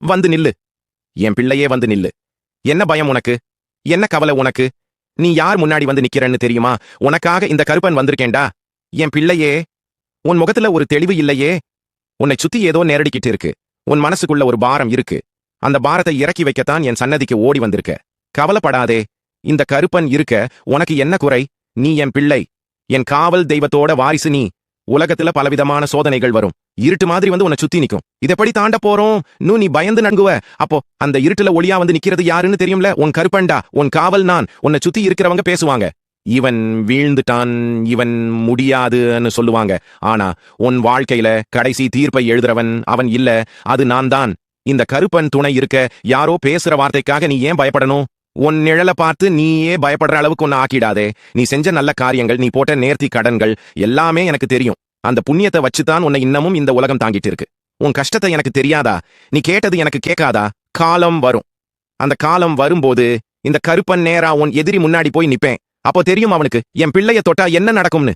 வந்து நில்லு. என் பிள்ளையே வந்து நில்லு. என்ன பயம் உனக்கு? என்ன கவலை உனக்கு? நீ யார் முன்னாடி வந்து நிக்கிறன்னு தெரியுமா? உனக்காக இந்த கருப்பன் வந்திருக்கேன்டா. என் பிள்ளையே உன் முகத்துல ஒரு தெளிவு இல்லையே. உன்னை சுத்தி ஏதோ நேரடிக்கிட்டு இருக்கு. உன் மனசுக்குள்ள ஒரு பாரம் இருக்கு. அந்த பாரத்தை இறக்கி வைக்கத்தான் என் சன்னதிக்கு ஓடி வந்திருக்க. கவலைப்படாதே. இந்த கருப்பன் இருக்க. உனக்கு என்ன குறை? நீ என் பிள்ளை. என் காவல் தெய்வத்தோட வாரிசு நீ. உலகத்துல பலவிதமான சோதனைகள் வரும். இருட்டு மாதிரி வந்து உன்னை சுத்தி நிக்கும். இதப்படி தாண்ட போறோம்? இன்னும் நீ பயந்து நடுங்குவ. அப்போ அந்த இருட்டுல ஒளியா வந்து நிக்கிறது யாருன்னு தெரியும்ல? உன் கருப்பன்டா உன் காவல் நான். உன்னை சுத்தி இருக்கிறவங்க பேசுவாங்க. இவன் வீழ்ந்துட்டான் இவன் முடியாதுன்னு சொல்லுவாங்க. ஆனா உன் வாழ்க்கையில கடைசி தீர்ப்பை எழுதுறவன் அவன் இல்ல. அது நான் தான். இந்த கருப்பன் துணை இருக்க யாரோ பேசுற வார்த்தைக்காக நீ ஏன் பயப்படணும்? உன் நிழலை பார்த்து நீயே பயப்படுற அளவுக்கு ஒன்னு ஆக்கிடாதே. நீ செஞ்ச நல்ல காரியங்கள் நீ போட்ட நேர்த்தி கடன்கள் எல்லாமே எனக்கு தெரியும். அந்த புண்ணியத்தை வச்சுதான் உன்னை இன்னமும் இந்த உலகம் தாங்கிட்டு இருக்கு. உன் கஷ்டத்தை எனக்கு தெரியாதா? நீ கேட்டது எனக்கு கேட்காதா? காலம் வரும். அந்த காலம் வரும்போது இந்த கருப்பன் நேரா உன் எதிரி முன்னாடி போய் நிப்பேன். அப்போ தெரியும் அவனுக்கு என் பிள்ளைய தொட்டா என்ன நடக்கும்னு?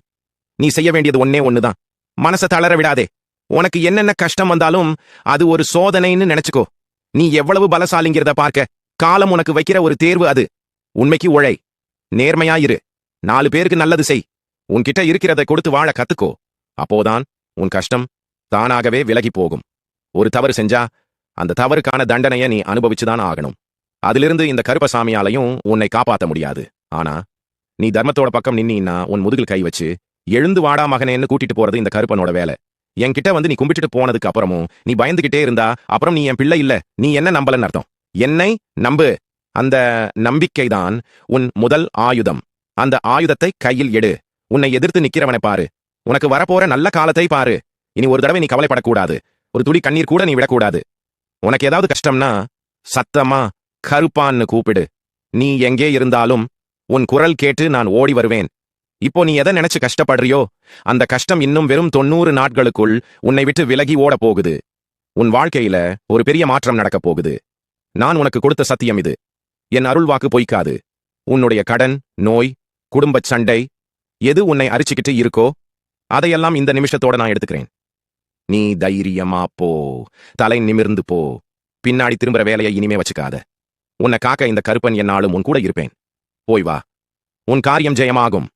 நீ செய்ய வேண்டியது ஒன்னே ஒண்ணுதான். மனச தளர விடாதே. உனக்கு என்னென்ன கஷ்டம் வந்தாலும் அது ஒரு சோதனைன்னு நினைச்சுக்கோ. நீ எவ்வளவு பலசாலிங்கிறத பார்க்க. காலம் உனக்கு வைக்கிற ஒரு தேர்வு அது. உண்மைக்கு உழை. நேர்மையாயிரு நாலு பேருக்கு நல்லது செய். உன்கிட்ட இருக்கிறதை கொடுத்து வாழ கத்துக்கோ. அப்போதான் உன் கஷ்டம் தானாகவே விலகி போகும் ஒரு தவறு செஞ்சா அந்த தவறுக்கான தண்டனையை நீ அனுபவிச்சுதான் ஆகணும். அதிலிருந்து இந்த கருப்பசாமியாலையும் உன்னை காப்பாத்த முடியாது. ஆனா நீ தர்மத்தோட பக்கம் நின்னீன்னா உன் முதுகில் கை வச்சு எழுந்து வாடா மகனேன்னு கூட்டிட்டு போறது இந்த கருப்பனோட வேலை. என்கிட்ட வந்து நீ கும்பிட்டுட்டு போனதுக்கு அப்புறமும் நீ பயந்துகிட்டே இருந்தா அப்புறம் நீ என் பிள்ளை இல்ல. நீ என்ன நம்பலன்னு அர்த்தம்? என்னை நம்பு. அந்த நம்பிக்கைதான் உன் முதல் ஆயுதம். அந்த ஆயுதத்தை கையில் எடு. உன்னை எதிர்த்து நிக்கிறவனை பாரு. உனக்கு வரப்போற நல்ல காலத்தை பாரு. இனி ஒரு தடவை நீ கவலைப்படக்கூடாது. ஒரு துளி கண்ணீர் கூட நீ விடக்கூடாது. உனக்கு ஏதாவது கஷ்டம்னா சத்தமா கருப்பான்னு கூப்பிடு. நீ எங்கே இருந்தாலும் உன் குரல் கேட்டு நான் ஓடி வருவேன். இப்போ நீ எதை நினைச்சு கஷ்டப்படுறியோ அந்த கஷ்டம் இன்னும் வெறும் தொண்ணூறு நாட்களுக்குள் உன்னை விட்டு விலகி ஓட போகுது. உன் வாழ்க்கையில ஒரு பெரிய மாற்றம் நடக்கப் போகுது. நான் உனக்கு கொடுத்த சத்தியம் இது. என் அருள்வாக்கு பொய்க்காது. உன்னுடைய கடன் நோய் குடும்பச் சண்டை எது உன்னை அரிச்சுக்கிட்டு இருக்கோ அதையெல்லாம் இந்த நிமிஷத்தோட நான் எடுத்துக்கிறேன். நீ தைரியமா போ. தலை நிமிர்ந்து போ. பின்னாடி திரும்புற வேலையை இனிமே வச்சுக்காத. உன்னை காக்க இந்த கருப்பன் என்னாலும் உன் கூட இருப்பேன். போய் வா. உன் காரியம் ஜெயமாகும்.